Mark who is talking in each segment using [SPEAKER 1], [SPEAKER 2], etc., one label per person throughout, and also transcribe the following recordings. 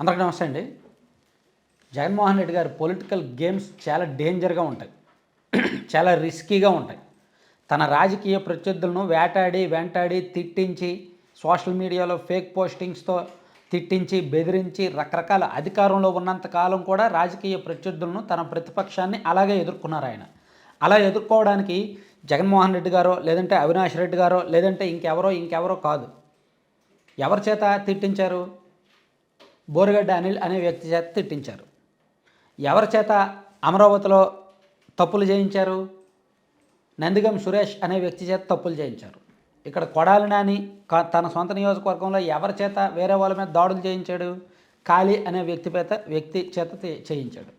[SPEAKER 1] అందరికీ నమస్తే అండి. జగన్మోహన్ రెడ్డి గారి పొలిటికల్ గేమ్స్ చాలా డేంజర్గా ఉంటాయి. చాలా రిస్కీగా ఉంటాయి. తన రాజకీయ ప్రత్యర్థులను వేటాడి వెంటాడి తిట్టించి సోషల్ మీడియాలో ఫేక్ పోస్టింగ్స్తో తిట్టించి బెదిరించి రకరకాల అధికారంలో ఉన్నంత కాలం కూడా రాజకీయ ప్రత్యర్థులను తన ప్రతిపక్షాన్ని అలాగే ఎదుర్కొన్నారు ఆయన. అలా ఎదుర్కోవడానికి జగన్మోహన్ రెడ్డి గారో లేదంటే అవినాష్ రెడ్డి గారో లేదంటే ఇంకెవరో ఇంకెవరో కాదు. ఎవరి చేత తిట్టించారు? బోరగడ్డ అనిల్ అనే వ్యక్తి చేత తిట్టించారు. ఎవరి చేత అమరావతిలో తప్పులు చేయించారు? నందిగం సురేష్ అనే వ్యక్తి చేత తప్పులు చేయించారు. ఇక్కడ కొడాలి నాని తన సొంత నియోజకవర్గంలో ఎవరి చేత వేరే వాళ్ళ మీద దాడులు చేయించాడు? కాళీ అనే వ్యక్తి చేత వ్యక్తి చేత చేయించాడు.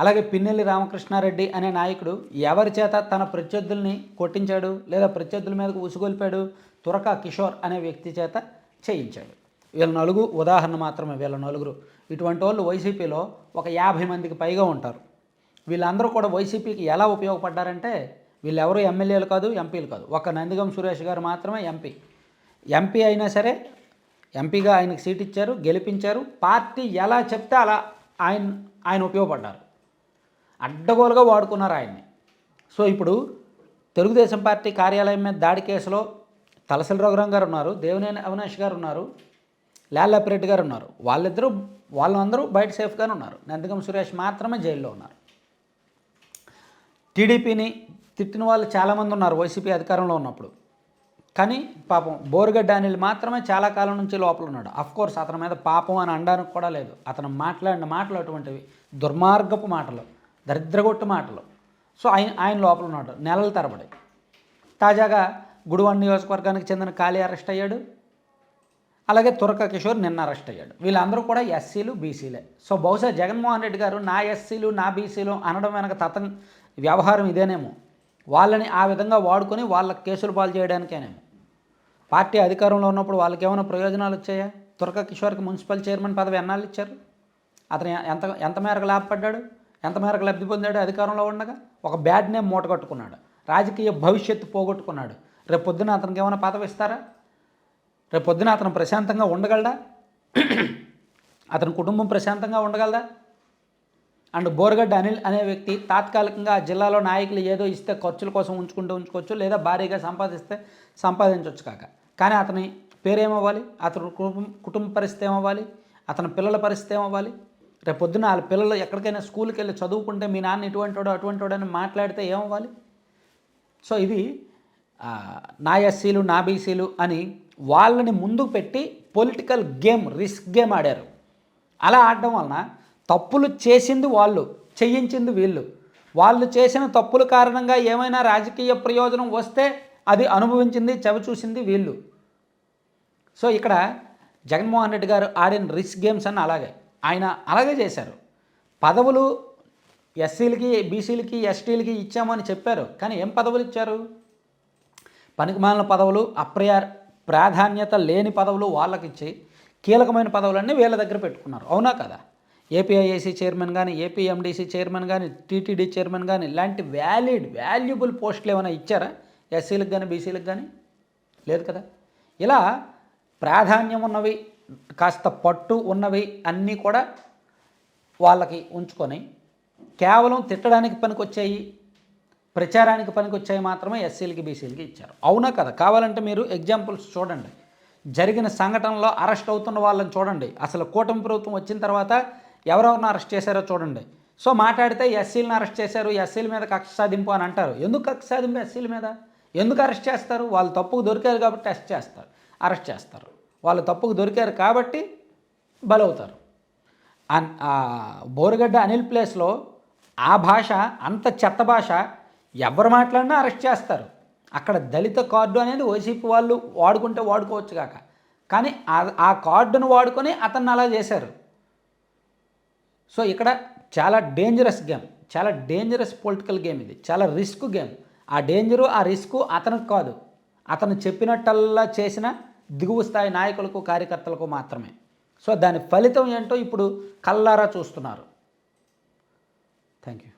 [SPEAKER 1] అలాగే పిన్నెల్లి రామకృష్ణారెడ్డి అనే నాయకుడు ఎవరి చేత తన ప్రత్యర్థుల్ని కొట్టించాడు లేదా ప్రత్యర్థుల మీదకు ఉసుగొల్పాడు? తురక కిషోర్ అనే వ్యక్తి చేత చేయించాడు. వీళ్ళ నలుగు ఉదాహరణ మాత్రమే వీళ్ళ నలుగురు. ఇటువంటి వాళ్ళు వైసీపీలో ఒక యాభై మందికి పైగా ఉంటారు. వీళ్ళందరూ కూడా వైసీపీకి ఎలా ఉపయోగపడ్డారంటే వీళ్ళెవరూ ఎమ్మెల్యేలు కాదు ఎంపీలు కాదు. ఒక నందిగం సురేష్ గారు మాత్రమే ఎంపీ. ఎంపీ అయినా సరే ఎంపీగా ఆయనకు సీట్ ఇచ్చారు గెలిపించారు. పార్టీ ఎలా చెప్తే అలా ఆయన ఆయన ఉపయోగపడ్డారు. అడ్డగోలుగా వాడుకున్నారు ఆయన్ని. సో ఇప్పుడు తెలుగుదేశం పార్టీ కార్యాలయం మీద దాడి కేసులో తలసరి రఘురాం గారు ఉన్నారు దేవినేని అవినాష్ గారు ఉన్నారు. లాల్లప్పిరెడ్డి గారు ఉన్నారు. వాళ్ళిద్దరూ వాళ్ళందరూ బయట సేఫ్గానే ఉన్నారు. నందిగం సురేష్ మాత్రమే జైల్లో ఉన్నారు. టీడీపీని తిట్టిన వాళ్ళు చాలామంది ఉన్నారు వైసీపీ అధికారంలో ఉన్నప్పుడు. కానీ పాపం బోరుగడ్డ అనిల్ మాత్రమే చాలా కాలం నుంచి లోపల ఉన్నాడు. అఫ్ కోర్స్ అతని మీద పాపం అని అనడానికి కూడా లేదు. అతను మాట్లాడిన మాటలు అటువంటివి దుర్మార్గపు మాటలు దరిద్రగొట్టు మాటలు. సో ఆయన ఆయన లోపల ఉన్నాడు. నెలల తరబడి. తాజాగా గుడివాడ నియోజకవర్గానికి చెందిన ఖాళీ అరెస్ట్ అయ్యాడు. అలాగే తురక కిషోర్ నిన్న అరెస్ట్ అయ్యాడు. వీళ్ళందరూ కూడా ఎస్సీలు బీసీలే. సో బహుశా జగన్మోహన్ రెడ్డి గారు నా ఎస్సీలు నా బీసీలు అనడం వెనక తతం వ్యవహారం ఇదేనేమో. వాళ్ళని ఆ విధంగా వాడుకొని వాళ్ళ కేసులు పాలు చేయడానికేనేమో. పార్టీ అధికారంలో ఉన్నప్పుడు వాళ్ళకి ఏమైనా ప్రయోజనాలు వచ్చాయా? తురక కిషోర్కి మున్సిపల్ చైర్మన్ పదవి ఎన్నాళ్ళు ఇచ్చారు? అతను ఎంత ఎంత మేరకు లాభపడ్డాడు? ఎంత మేరకు లబ్ధి పొందాడు అధికారంలో ఉండగా? ఒక బ్యాడ్ నేమ్ మూట కట్టుకున్నాడు. రాజకీయ భవిష్యత్తు పోగొట్టుకున్నాడు. రేపు పొద్దున అతనికి ఏమైనా పదవి ఇస్తారా? రేపు పొద్దున అతను ప్రశాంతంగా ఉండగలడా? అతని కుటుంబం ప్రశాంతంగా ఉండగలదా? అండ్ బోరగడ్డ అనిల్ అనే వ్యక్తి తాత్కాలికంగా ఆ జిల్లాలో నాయకులు ఏదో ఇస్తే ఖర్చుల కోసం ఉంచుకుంటూ ఉంచుకోవచ్చు లేదా భారీగా సంపాదిస్తే సంపాదించవచ్చు కాక. కానీ అతని పేరేమవ్వాలి? అతని కుటుంబం కుటుంబ పరిస్థితి ఏమవ్వాలి? అతని పిల్లల పరిస్థితి ఏమవ్వాలి? రేపు పొద్దున వాళ్ళ పిల్లలు ఎక్కడికైనా స్కూల్కి వెళ్ళి చదువుకుంటే మీ నాన్న ఇటువంటి వాడు అటువంటి వాడు అని మాట్లాడితే ఏమవ్వాలి? సో ఇది నా ఎస్సీలు నా బీసీలు అని వాళ్ళని ముందుకు పెట్టి పొలిటికల్ గేమ్ రిస్క్ గేమ్ ఆడారు. అలా ఆడడం వలన తప్పులు చేసింది వాళ్ళు చేయించింది వీళ్ళు. వాళ్ళు చేసిన తప్పుల కారణంగా ఏమైనా రాజకీయ ప్రయోజనం వస్తే అది అనుభవించింది చవి చూసింది వీళ్ళు. సో ఇక్కడ జగన్మోహన్ రెడ్డి గారు ఆడిన రిస్క్ గేమ్స్ అని అలాగే. ఆయన అలాగే చేశారు. పదవులు ఎస్సీలకి బీసీలకి ఎస్టీలకి ఇచ్చామని చెప్పారు. కానీ ఏం పదవులు ఇచ్చారు? పనికిమాలిన పదవులు అప్రయార్ ప్రాధాన్యత లేని పదవులు వాళ్ళకి ఇచ్చి కీలకమైన పదవులన్నీ వీళ్ళ దగ్గర పెట్టుకున్నారు. అవునా కదా? ఏపీఐఏసీ చైర్మన్ కానీ ఏపీఎండీసీ చైర్మన్ కానీ టీటీడీ చైర్మన్ కానీ ఇలాంటి వ్యాలిడ్ వాల్యుబుల్ పోస్టులు ఏమైనా ఇచ్చారా? ఎస్సీలకు కానీ బీసీలకు కానీ లేదు కదా? ఇలా ప్రాధాన్యం ఉన్నవి కాస్త పట్టు ఉన్నవి అన్నీ కూడా వాళ్ళకి ఉంచుకొని కేవలం తిట్టడానికి పనికొచ్చాయి ప్రచారానికి పనికొచ్చాయి మాత్రమే ఎస్సీలకి బీసీలకి ఇచ్చారు. అవునా కదా? కావాలంటే మీరు ఎగ్జాంపుల్స్ చూడండి. జరిగిన సంఘటనలో అరెస్ట్ అవుతున్న వాళ్ళని చూడండి. అసలు కూటమి ప్రభుత్వం వచ్చిన తర్వాత ఎవరెవరిని అరెస్ట్ చేశారో చూడండి. సో మాట్లాడితే ఎస్సీలను అరెస్ట్ చేశారు ఎస్సీల మీద కక్ష సాధింపు అని అంటారు. ఎందుకు కక్ష సాధింపు ఎస్సీల మీద? ఎందుకు అరెస్ట్ చేస్తారు? వాళ్ళు తప్పుకు దొరికారు కాబట్టి అరెస్ట్ చేస్తారు అరెస్ట్ చేస్తారు. వాళ్ళు తప్పుకు దొరికారు కాబట్టి బలవుతారు. బోరుగడ్డ అనిల్ ప్లేస్లో ఆ భాష అంత చెత్త భాష ఎవరు మాట్లాడినా అరెస్ట్ చేస్తారు. అక్కడ దళిత కార్డు అనేది వైసీపీ వాళ్ళు వాడుకుంటే వాడుకోవచ్చు కాక. కానీ ఆ- ఆ కార్డును వాడుకొని అతన్ని అలా చేశారు. సో ఇక్కడ చాలా డేంజరస్ గేమ్ చాలా డేంజరస్ పొలిటికల్ గేమ్ ఇది. చాలా రిస్క్ గేమ్ ఆ డేంజరు ఆ రిస్క్ అతనికి కాదు. అతను చెప్పినట్టల్లా చేసిన దిగువ స్థాయి నాయకులకు కార్యకర్తలకు మాత్రమే. సో దాని ఫలితం ఏంటో ఇప్పుడు కల్లారా చూస్తున్నారు. Thank you